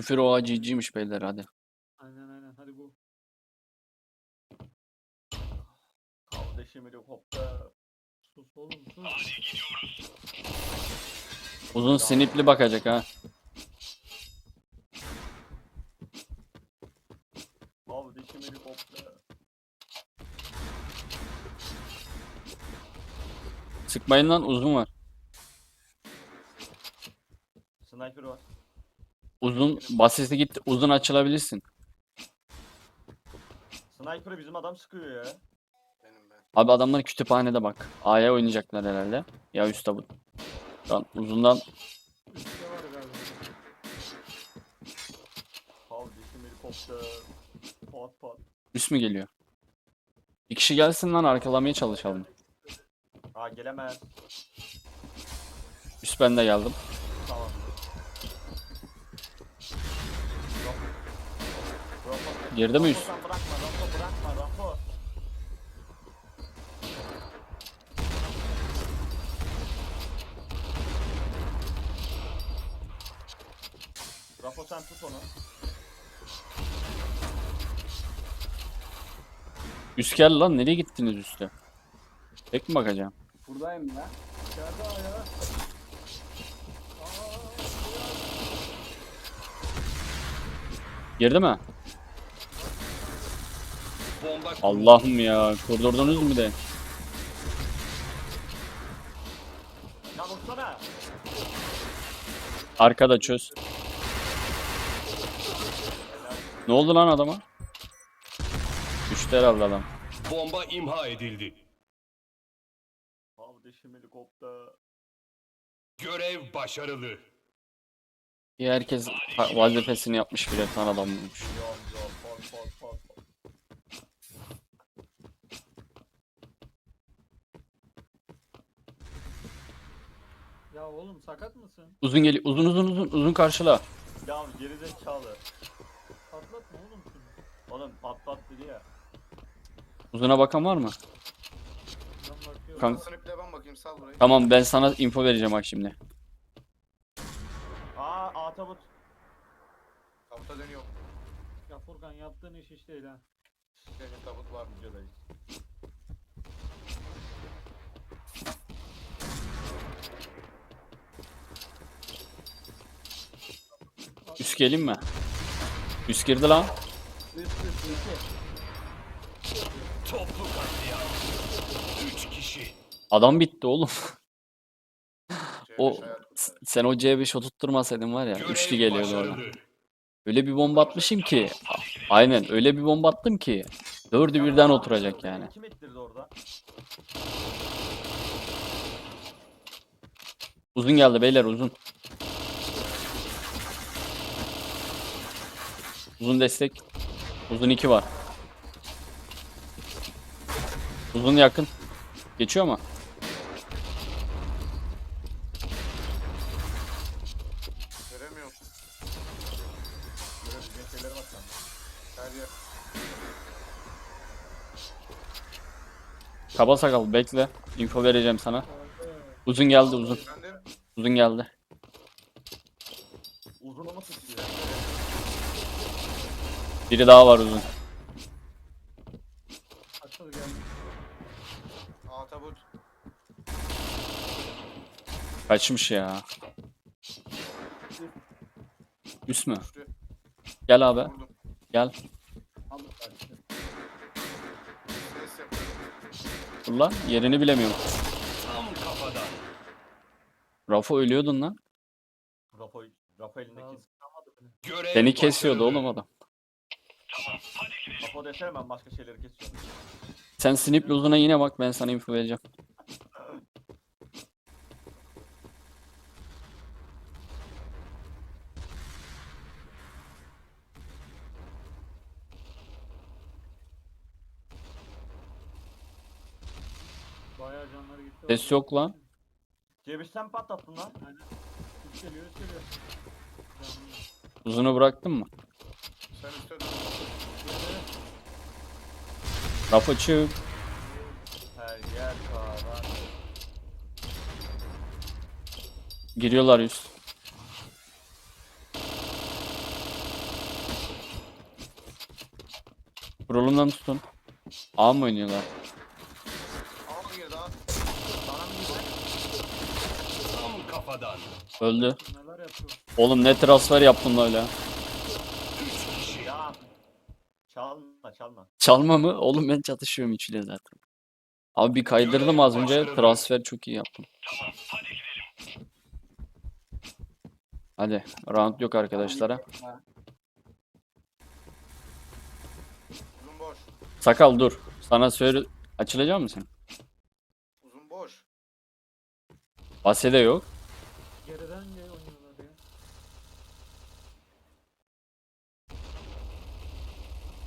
küfür o acıycıymış beyler hadi. Aynen aynen hadi bu. Kardeşim helikopter. Sus oğlum sus. Uzun sinipli bakacak ha. Kardeşim helikopter. Sıkmayın lan uzun var. Sniper var. Uzun basisi git uzun açılabilirsin. Sniper'ı bizim adam sıkıyor ya. Benim ben. Abi adamlar kütüphanede bak. A'ya oynayacaklar herhalde. Ya üstte bu. Lan uzundan Üstte var galiba. Kardeşim helikopter. Pat pat. üst mü geliyor? Bir kişi gelsin lan arkalamaya çalışalım. Aa gelemez. Üst ben de geldim. Rapo. Girdi mi üst? Rapo sen bırakma. Rapo sen tut onu. Üst gel lan nereye gittiniz üste? Tek mi bakacağım? Buradayım lan. İçeride ayağı. Girdi mi? Allah'ım ya kurdurdunuz mu de? Ya. Arkada çöz. Ne oldu lan adama? Düştü herhalde adam. bomba imha edildi. Kardeşim helikopter. Görev başarılı. İyi, herkes vazifesini yapmış birer tane adam bulmuş. Yan yan pat pat pat. pat. Ya oğlum sakat mısın? Uzun geliyor. Uzun uzun uzun uzun karşıla. Ya geri zekalı. Patlatma oğlum şunu. Oğlum pat pat dedi ya. Uzuna bakan var mı? Ben bakıyorum. Kanka. Ben bakayım sal burayı. Tamam ben sana info vereceğim bak şimdi. Aa atabut. Tabuta dönüyor. Ya Furkan yaptığın iş iş değil ha. Senin tabut var mı? Videodayız. Üst geleyim mi? Üst girdi lan. Toplu katliam. Üç kişi. Adam bitti oğlum. C5 O sen o C5 oturtturmasaydın var ya Görev üçlü geliyordu orada. Öyle bir bomba atmışım ki. Aynen öyle bir bomba attım ki. Dördü birden oturacak yani. Uzun geldi beyler uzun. Uzun destek. Uzun 2 var. Uzun yakın. Geçiyor mu? Kaba sakal bekle. Info vereceğim sana. Uzun geldi uzun. Uzun geldi. Uzunu mu tutuyor? Biri daha var uzun. Açıl geldi. A tabut. Kaçmış ya. Üst mü? Düştü. Gel abi. Vurdum. Gel. Aldı kaçtı. Ses yapıyorum. Dur lan. Yerini bilemiyorum. Tam kafadan. Rafo ölüyordun lan. Rapo, Rapo elindeki. Görev Seni kesiyordu başarılı. oğlum adam. Rapo desene ben başka şeyleri kesiyorum. Sen Snip'le uzuna yine bak ben sana info vereceğim. Bayağı canları gitti. Ses yok lan. C5 sen mi patlattın lan? Aynen. Üst geliyor üst geliyor. Uzunu bıraktın mı? Laf açık. Giriyorlar üst. Kurulundan tutun. A mı oynuyorlar? Öldü. Oğlum ne transfer yaptın öyle. Çalma çalma. Çalma mı? Oğlum ben çatışıyorum içiyle zaten. Abi bir kaydırdım az önce transfer çok iyi yaptım. Hadi round yok arkadaşlara. Uzun boş. Sakal dur. Sana söyle açılacak mısın? Uzun boş. Basede yok. Geriden gel oynuyorlar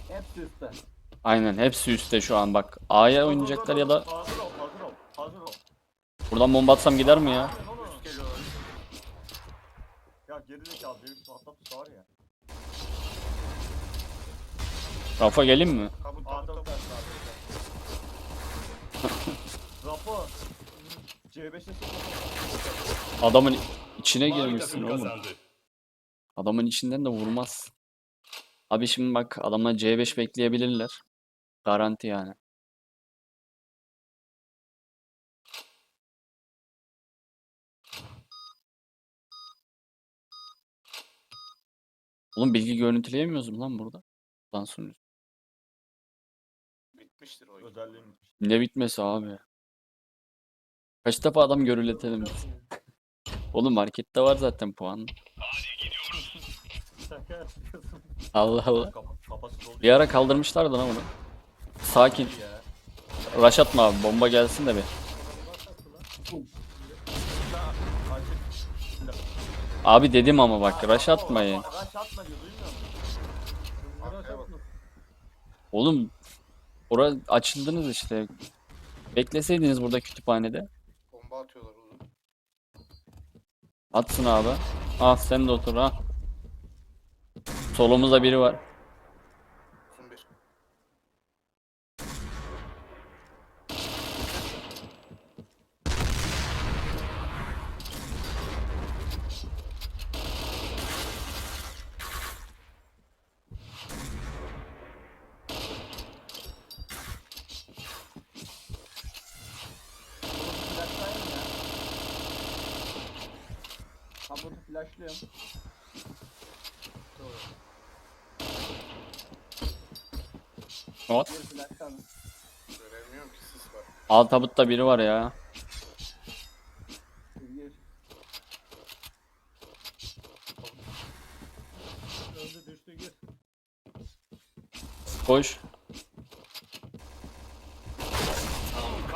ya. Hepsi üstte. Aynen hepsi üstte şu an bak. A'ya oynayacaklar ya da Hazır ol hazır ol. Hazır ol. buradan bomba atsam gider mi ya? Ya gerizekalı büyük patlatısı var ya. Rafa geleyim mi? Tabut Aa tabut tabut tabut. Rapo. C5'e sıkı. Adamın içine Mavi girmişsin takım oğlum. kazandı. Adamın içinden de vurmaz. Abi şimdi bak adamlar C5 bekleyebilirler. Garanti yani. Oğlum bilgi görüntüleyemiyoruz mu lan burada? Lan sonra. Bitmiştir o. Özelliğim bitmiş. Ne bitmesi abi? Kaç defa adam görületelim biz. Oğlum markette var zaten puan. Şaka yapıyorsun. Allah Allah. Bir ara kaldırmışlardı lan onu. Sakin. Rush atma abi. Bomba gelsin de bir. Abi dedim ama bak rush atmayın. Oğlum ora açıldınız işte. Bekleseydiniz burada kütüphanede. Bomba atıyorlar uzun. Atsın abi. Ah sen de otur ha. Solumuzda biri var. Bir. Tabutu flashlıyorum. Flashlıyorum. Göremiyorum ki sis var. Alt tabutta biri var ya. Bir. Öldü düştü gir. Koş.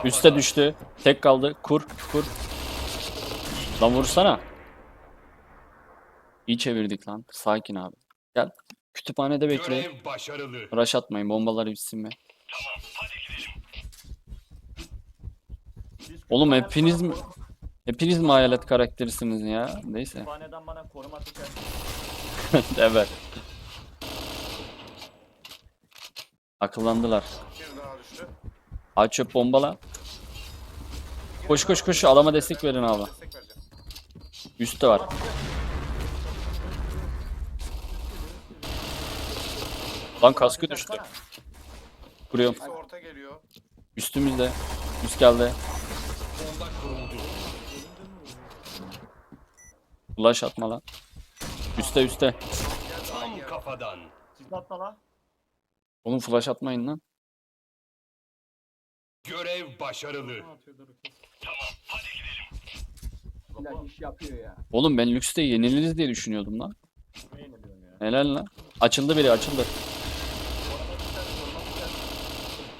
Üste düştü. Tek kaldı. Kur. Kur. Lan vursana. İyi çevirdik lan. Sakin abi. Gel. Kütüphanede bekle. Görev başarılı. Rush atmayın. Bombaları bitsin mi? Biz Oğlum kütüphane- hepiniz mi? Hepiniz mi hayalet karakterisiniz ya? Neyse. Kütüphaneden bana koruma atacak. evet. Akıllandılar. Bir daha düştü. Aç çöp bombala. Koş koş koş adama destek verin abi. Destek vereceğim. Üstte var. Lan kaskı düştü. Kuruyorum. Birisi orta geliyor. Üstümüzde. Üst geldi. Ulaş atma lan. Üste üste. Tam kafadan. Zıplat da la. Oğlum flash atmayın lan. Görev başarılı. Atıyordur o kesin. Rapo. iş yapıyor ya. Oğlum ben Lux'te yeniliriz diye düşünüyordum lan. Ne yeniliyorsun ya? Helal lan. Açıldı biri açıldı.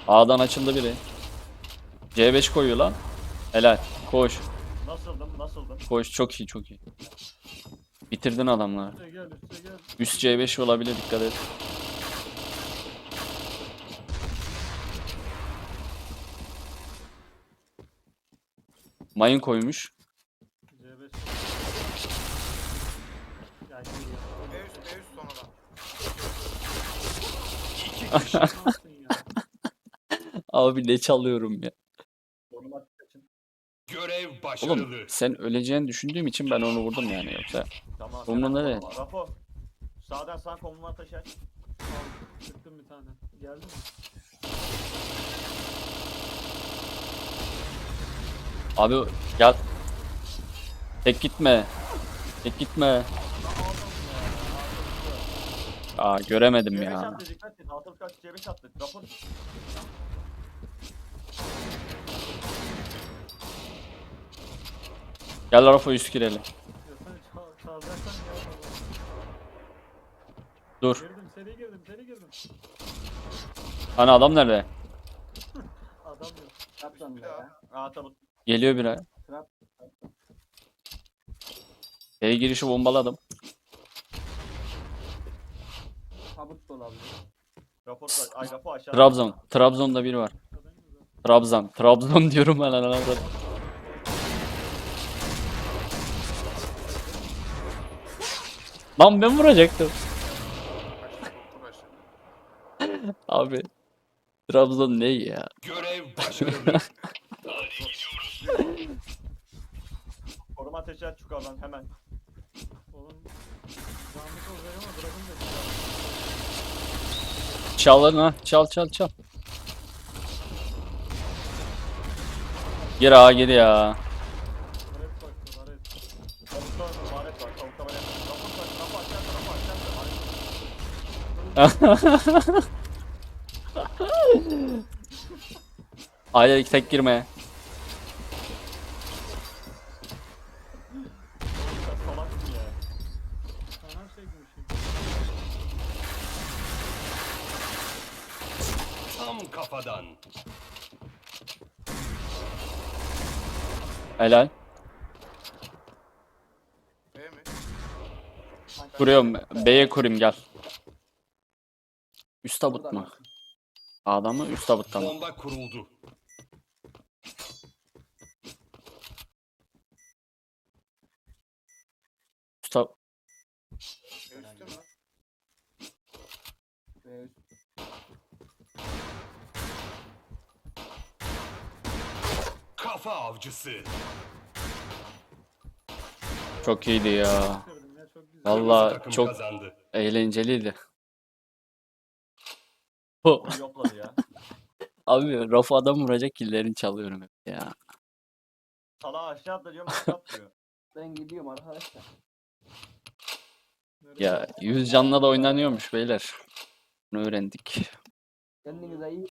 A'dan açıldı biri. C5 koyuyor lan. Helal. Koş. Nasıldım nasıldım? Koş. Çok iyi çok iyi. Bitirdin adamları. Üste gel üste gel. Üst C5 olabilir dikkat et. Mayın koymuş. C5. Ya gir ya. B üst B üst sonradan. İki kişi. Ne yaptın ya? Abi ne çalıyorum ya. Görev başarılı. Oğlum sen öleceğini düşündüğüm için ben onu vurdum yani yoksa. Tamam. Bunun nereye? atma. Rapo. Sağdan sağ konuma taşı aç. Çıktım bir tane. Geldi mi? Abi gel. Tek gitme. Tek gitme. Aa göremedim C5 ya. attı dikkat et. Altı kaç C5 attı. Rapor. Gel Rafa üst girelim. Ya. Dur. Girdim seri girdim seri girdim. Hani adam nerede? Adam yok. Yapsan Bir tabut. Geliyor biri. B girişi bombaladım. Tabut ay aşağı. Trabzon. Trabzon'da biri var. Trabzon. Trabzon diyorum ben lan. Lan ben vuracaktım. Abi. Trabzon ne ya? Görev başarılı. Koruma ateşler çukurdan hemen. Oğlum zahmet olacak ama bırakın da. Çal lan ha. Çal çal çal. Gir ağa gir ya. Varet baktı varet. Tavukta maharet var. Tavukta maharet var. Rapor bak. Rapor aşağıda. Rapor A'ya tek girme. Tam kafadan. Helal. Kuruyorum. B'ye kurayım gel. Üst tabut mu? A'da mı? Üst tabutta mı? Bomba kuruldu. Üst tab? Kafa avcısı. Çok iyiydi ya. Ya çok güzel. Vallahi Kırmızı takım çok- kazandı. Eğlenceliydi. Bu. Yokladı ya. Abi Rafa adam vuracak killerini çalıyorum hep ya. Salağı aşağı atla diyorum aşağı atlıyor. Ben gidiyorum arkadaşlar. Ya 100 canla da oynanıyormuş beyler. Bunu öğrendik. Kendinize iyi